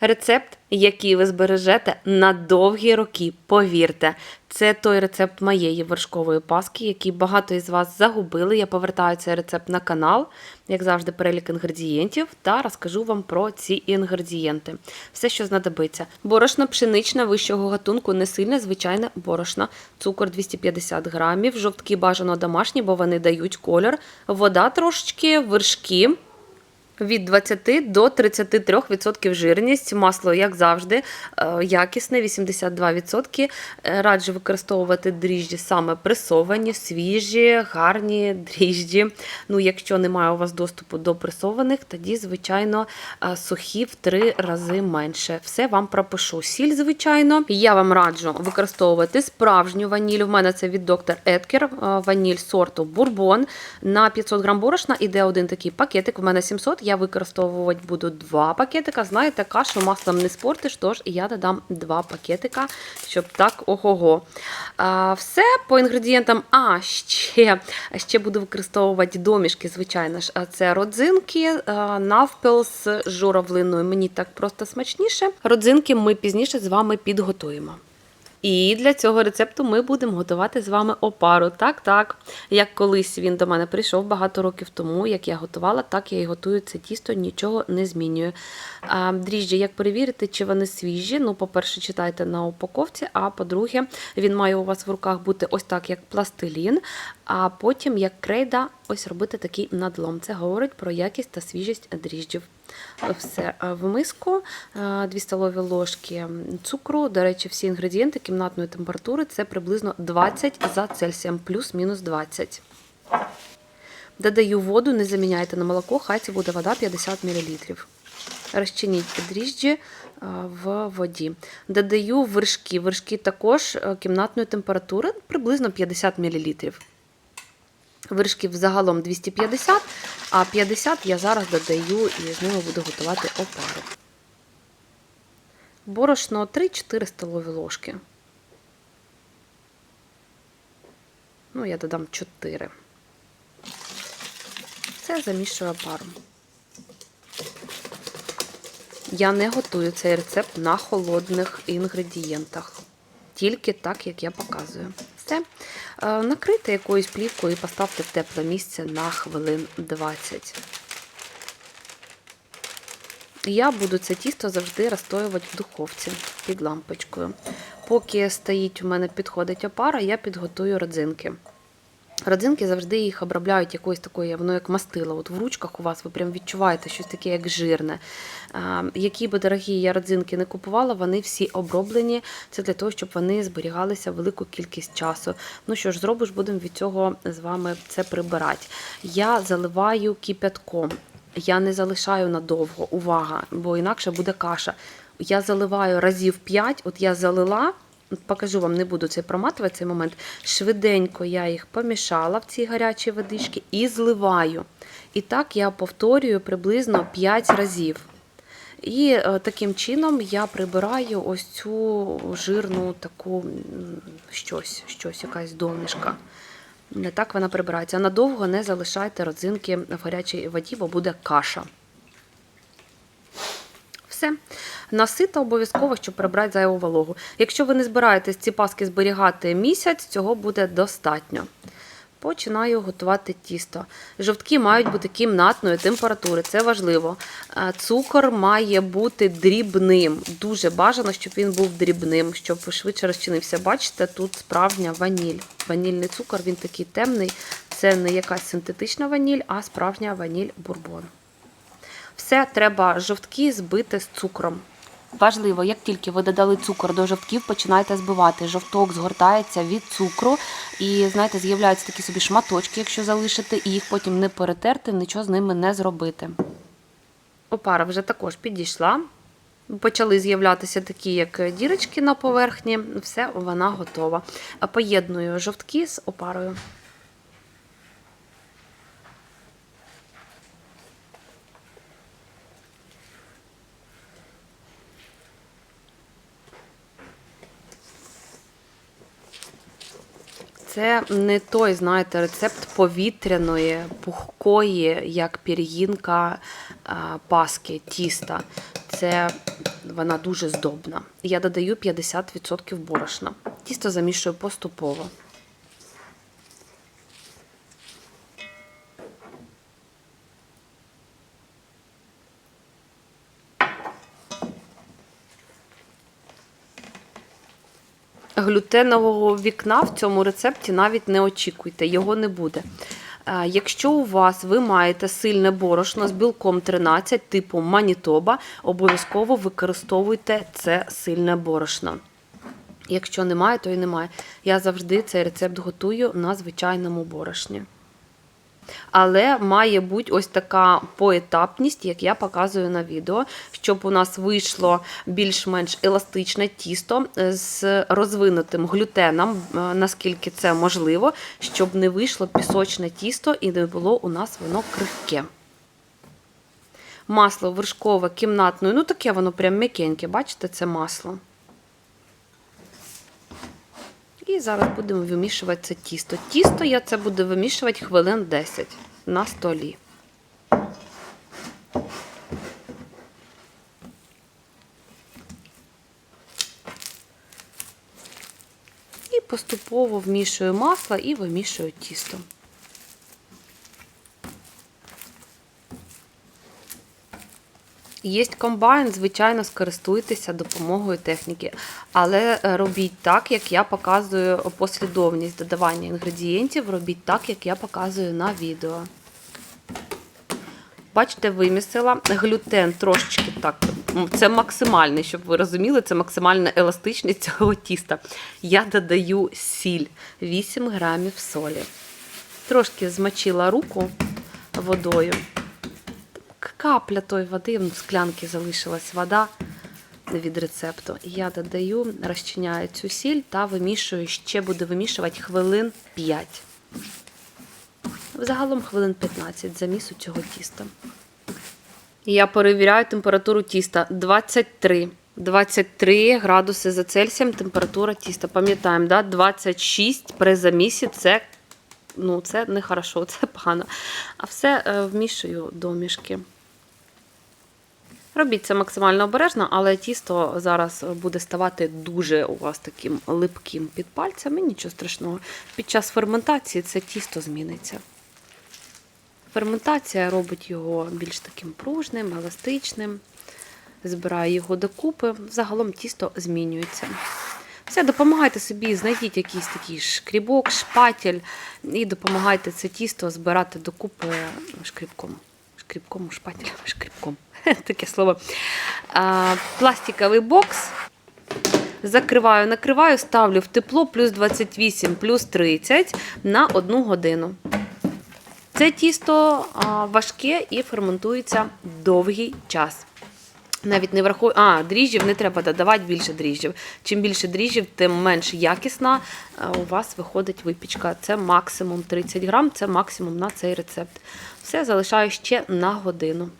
Рецепт, який ви збережете на довгі роки, повірте. Це той рецепт моєї вершкової паски, який багато із вас загубили. Я повертаю цей рецепт на канал, як завжди, перелік інгредієнтів, та розкажу вам про ці інгредієнти. Все, що знадобиться. Борошно пшеничне вищого гатунку, не сильне, звичайне борошно, цукор 250 грамів, жовтки бажано домашні, бо вони дають колір, вода трошечки, вершки. Від 20 до 33% жирність. Масло, як завжди, е, якісне, 82%. Е, Раджу використовувати дріжджі саме пресовані, свіжі, гарні дріжджі. Ну, якщо немає у вас доступу до пресованих, тоді, звичайно, е, сухі в три рази менше. Все вам пропишу. Сіль, звичайно. Я вам раджу використовувати справжню ваніль. У мене це від доктор Еткер, ваніль сорту Бурбон. На 500 грам борошна іде один такий пакетик. У мене 700. Я використовувати буду два пакетика. Знаєте, кашу маслом не спортиш, тож я додам два пакетика, щоб так ого-го. Все по інгредієнтам. А, ще, ще буду використовувати домішки, звичайно ж. Це родзинки, навпіл з журавлиною. Мені так просто смачніше. Родзинки ми пізніше з вами підготуємо. І для цього рецепту ми будемо готувати з вами опару. Так, так. Як колись він до мене прийшов багато років тому, як я готувала, так я і готую це тісто, нічого не змінюю. Дріжджі, як перевірити, чи вони свіжі? Ну, по-перше, читайте на упаковці, а по-друге, він має у вас в руках бути ось так, як пластилін, а потім, як крейда, ось робити такий надлом. Це говорить про якість та свіжість дріжджів. Все в миску, 2 столові ложки цукру. До речі, всі інгредієнти кімнатної температури це приблизно 20 за Цельсієм, плюс-мінус 20. Додаю воду, не заміняйте на молоко, хай це буде вода 50 мл. Розчиніть дріжджі в воді. Додаю вершки. Вершки також кімнатної температури, приблизно 50 мл. Вершків загалом 250, а 50 я зараз додаю і з ними буду готувати опару. Борошно 3-4 столові ложки. Ну, я додам 4. Це замішую опару. Я не готую цей рецепт на холодних інгредієнтах. Тільки так, як я показую. Все. Е, Накрийте якоюсь плівкою і поставте в тепле місце на хвилин 20. Я буду це тісто завжди розстоювати в духовці під лампочкою. Поки стоїть у мене підходить опара, я підготую родзинки. Родзинки завжди їх обробляють якоюсь такою, воно як мастило. От в ручках у вас ви прям відчуваєте щось таке, як жирне. Які би дорогі я родзинки не купувала, вони всі оброблені. Це для того, щоб вони зберігалися велику кількість часу. Ну що ж, зробиш, будемо від цього з вами це прибирати. Я заливаю кипятком. Я не залишаю надовго, увага, бо інакше буде каша. Я заливаю разів 5, от я залила. Покажу вам, не буду це проматувати цей момент. Швиденько я їх помішала в цій гарячій водичці і зливаю. І так я повторюю приблизно 5 разів. І е, таким чином я прибираю ось цю жирну таку щось, щось, якась домішка. Не так вона прибирається. Надовго не залишайте родзинки в гарячій воді, бо буде каша. Все. Насита обов'язково, щоб прибрати зайву вологу. Якщо ви не збираєтесь ці паски зберігати місяць, цього буде достатньо. Починаю готувати тісто. Жовтки мають бути кімнатної температури, це важливо. Е, Цукор має бути дрібним. Дуже бажано, щоб він був дрібним, щоб швидше розчинився. Бачите, тут справжня ваніль. Ванільний цукор, він такий темний. Це не якась синтетична ваніль, а справжня ваніль бурбон. Все треба жовтки збити з цукром. Важливо, як тільки ви додали цукор до жовтків, починайте збивати. Жовток згортається від цукру, і знаєте, з'являються такі собі шматочки, якщо залишити, і їх потім не перетерти, нічого з ними не зробити. Опара вже також підійшла. Почали з'являтися такі, як дірочки на поверхні. Все, вона готова. Поєдную жовтки з опарою. Це не той, знаєте, рецепт повітряної, пухкої, як пір'їнка паски, тіста. Це Вона дуже здобна. Я додаю 50% борошна. Тісто замішую поступово. Глютенового вікна в цьому рецепті навіть не очікуйте, його не буде. Якщо у вас ви маєте сильне борошно з білком 13 типу Манітоба, обов'язково використовуйте це сильне борошно. Якщо немає, то і немає. Я завжди цей рецепт готую на звичайному борошні. Але має бути ось така поетапність, як я показую на відео, щоб у нас вийшло більш-менш еластичне тісто з розвинутим глютеном, е, наскільки це можливо, щоб не вийшло пісочне тісто і не було у нас воно крихке. Масло вершкове кімнатної, ну таке воно прям м'якеньке, бачите, це масло. І зараз будемо вимішувати це тісто. Тісто я це буду вимішувати хвилин 10 на столі. І поступово вмішую масло і вимішую тісто. Є комбайн, звичайно, скористуйтеся допомогою техніки, але е, робіть так, як я показую послідовність додавання інгредієнтів, робіть так, як я показую на відео. Бачите, вимісила глютен трошечки так. Це максимальний, щоб ви розуміли, це максимальна еластичність цього тіста. Я додаю сіль 8 грамів солі. Трошки змочила руку водою капля тої води, в склянки залишилась вода від рецепту. Я додаю, розчиняю цю сіль та вимішую, ще буду вимішувати хвилин 5. Взагалом хвилин 15 замісу цього тіста. Я перевіряю температуру тіста 23. 23 градуси за Цельсієм температура тіста. Пам'ятаємо, да? 26 при замісі це, ну, це не хорошо, це погано. А все е, вмішую до мішки. Робіть це максимально обережно, але тісто зараз буде ставати дуже у вас таким липким під пальцями, нічого страшного. Під час ферментації це тісто зміниться. Ферментація робить його більш таким пружним, еластичним, збирає його докупи. Загалом тісто змінюється. Все, допомагайте собі, знайдіть якийсь такий шкрібок, шпатель і допомагайте це тісто збирати докупи шкрібком. Шкрібком, шпателем, шкріпком. Таке слово. А, Пластиковий бокс. Закриваю, накриваю, ставлю в тепло плюс 28, плюс 30 на 1 годину. Це тісто важке і ферментується довгий час. Навіть не врахую, а, дріжджів не треба додавати більше дріжджів. Чим більше дріжджів, тим менш якісна у вас виходить випічка. Це максимум 30 грам, це максимум на цей рецепт. Все залишаю ще на годину.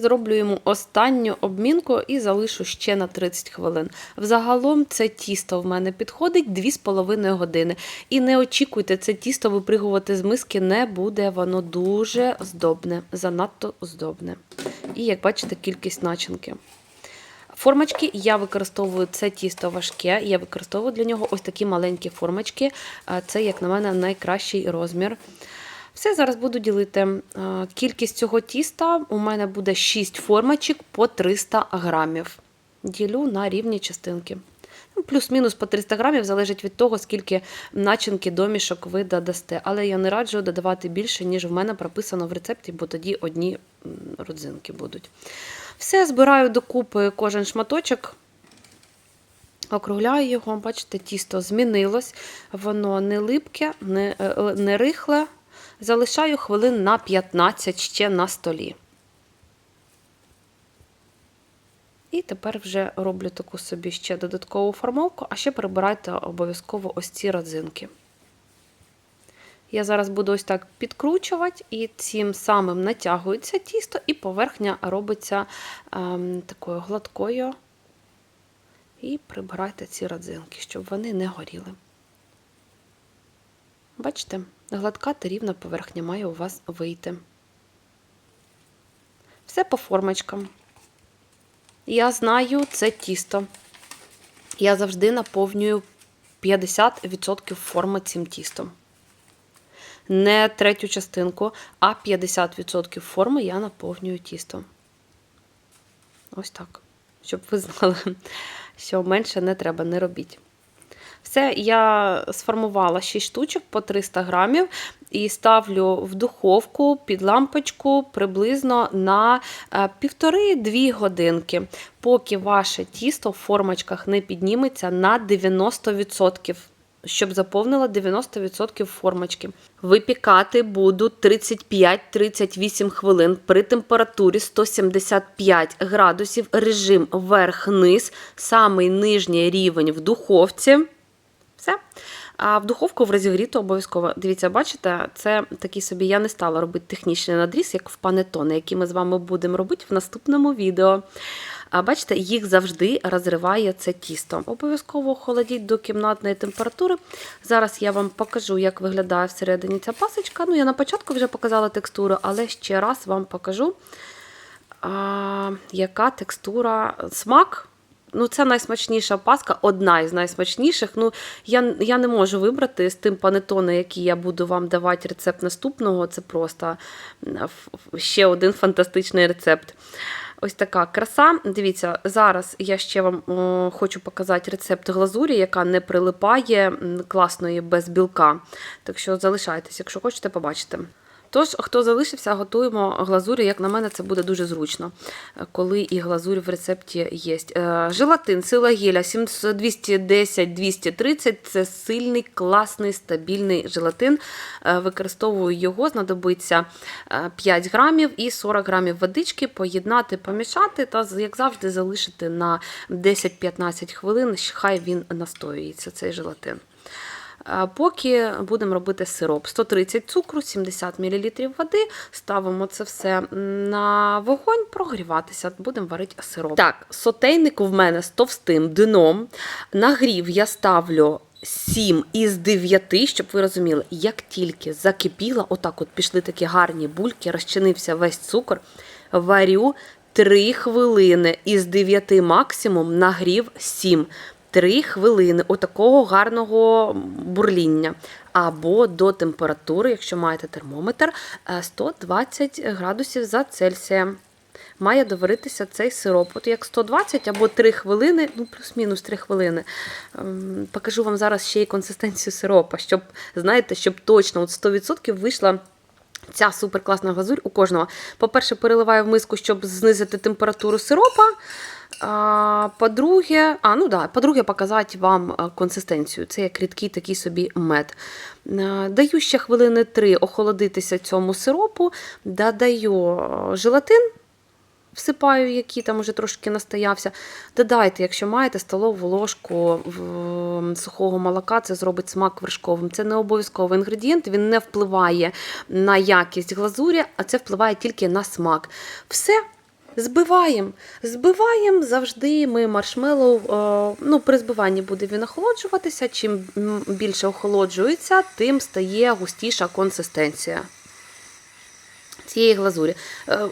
Зроблю йому останню обмінку і залишу ще на 30 хвилин. Взагалом це тісто в мене підходить 2,5 години. І не очікуйте, це тісто випригувати з миски не буде, воно дуже здобне, занадто здобне. І, як бачите, кількість начинки. Формочки я використовую це тісто важке, я використовую для нього ось такі маленькі формочки. Це, як на мене, найкращий розмір. Все, зараз буду ділити. Кількість цього тіста у мене буде 6 формочок по 300 грамів. Ділю на рівні частинки. Ну, Плюс-мінус по 300 грамів, залежить від того, скільки начинки домішок ви додасте. Але я не раджу додавати більше, ніж в мене прописано в рецепті, бо тоді одні родзинки будуть. Все, збираю докупи кожен шматочок. Округляю його, бачите, тісто змінилось, воно не липке, не, не рихле. Залишаю хвилин на 15 ще на столі. І тепер вже роблю таку собі ще додаткову формовку, а ще прибирайте обов'язково ось ці родзинки. Я зараз буду ось так підкручувати, і цим самим натягується тісто, і поверхня робиться ем, такою гладкою. І прибирайте ці родзинки, щоб вони не горіли. Бачите? Гладка та рівна поверхня має у вас вийти. Все по формочкам. я знаю, це тісто. Я завжди наповнюю 50% форми цим тістом. Не третю частинку, а 50% форми я наповнюю тістом. Ось так. Щоб ви знали, що менше не треба, не робіть. Все, я сформувала 6 штучок по 300 грамів і ставлю в духовку під лампочку приблизно на е, півтори-дві годинки, поки ваше тісто в формочках не підніметься на 90%. Щоб заповнила 90% формочки. Випікати буду 35-38 хвилин при температурі 175 градусів, режим верх-низ, самий нижній рівень в духовці. Все. А в духовку в розігріту обов'язково. Дивіться, бачите, це такий собі я не стала робити технічний надріз, як в панетони, який ми з вами будемо робити в наступному відео. А бачите, їх завжди розриває це тісто. Обов'язково охолодіть до кімнатної температури. Зараз я вам покажу, як виглядає всередині ця пасочка. Ну, я на початку вже показала текстуру, але ще раз вам покажу, а, яка текстура смак. Ну, це найсмачніша паска, одна із найсмачніших. Ну, я, я не можу вибрати з тим панетоне, який я буду вам давати рецепт наступного. Це просто ще один фантастичний рецепт. Ось така краса. Дивіться, зараз я ще вам хочу показати рецепт глазурі, яка не прилипає класної без білка. Так що залишайтесь, якщо хочете, побачите. Тож, хто залишився, готуємо глазурі. Як на мене, це буде дуже зручно, коли і глазурь в рецепті є. Желатин, сила геля 210-230 це сильний, класний, стабільний желатин. Використовую його, знадобиться 5 грамів і 40 грамів водички, поєднати, помішати та, як завжди, залишити на 10-15 хвилин, хай він настоюється, цей желатин. Поки будемо робити сироп. 130 цукру, 70 мл води. Ставимо це все на вогонь, прогріватися, будемо варити сироп. Так, сотейник в мене з товстим дном. Нагрів я ставлю 7 із 9, щоб ви розуміли, як тільки закипіла, отак от пішли такі гарні бульки, розчинився весь цукор, варю 3 хвилини із 9 максимум нагрів 7. 3 хвилини отакого гарного бурління. Або до температури, якщо маєте термометр, 120 градусів за Цельсієм. Має доваритися цей сироп. От як 120 або 3 хвилини, ну плюс-мінус 3 хвилини. Покажу вам зараз ще й консистенцію сиропа, щоб, знаєте, щоб точно от 100% вийшла. Ця суперкласна глазурь у кожного. По-перше, переливаю в миску, щоб знизити температуру сиропа. А, По-друге, а, ну да, по-друге, показати вам консистенцію. Це як рідкий такий собі мед. Даю ще хвилини три охолодитися цьому сиропу, додаю желатин. Всипаю, який там уже трошки настоявся. Додайте, якщо маєте столову ложку сухого молока, це зробить смак вершковим. Це не обов'язковий інгредієнт, він не впливає на якість глазурі, а це впливає тільки на смак. Все. Збиваємо. Збиваємо завжди ми маршмеллоу, ну, при збиванні буде він охолоджуватися. Чим більше охолоджується, тим стає густіша консистенція цієї глазурі.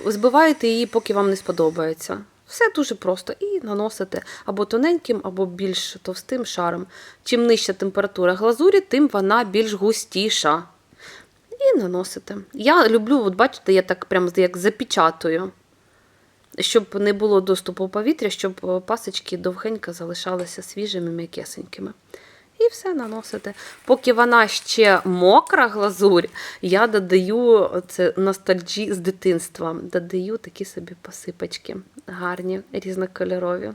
Збиваєте її, поки вам не сподобається. Все дуже просто. І наносите або тоненьким, або більш товстим шаром. Чим нижча температура глазурі, тим вона більш густіша. І наносите. Я люблю, от бачите, я так прямо як запечатую щоб не було доступу повітря, щоб пасочки довгенько залишалися свіжими, м'якесенькими. І все наносите. Поки вона ще мокра глазурь, я додаю це ностальджі з дитинства. Додаю такі собі посипочки гарні, різнокольорові.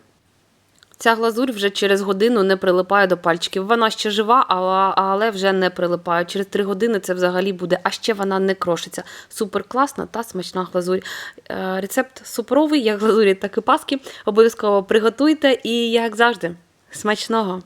Ця глазурь вже через годину не прилипає до пальчиків. Вона ще жива, але вже не прилипає. Через три години це взагалі буде, а ще вона не крошиться. Супер класна та смачна глазурь. Е, рецепт суперовий, як глазурі, так і паски. Обов'язково приготуйте і, як завжди, смачного!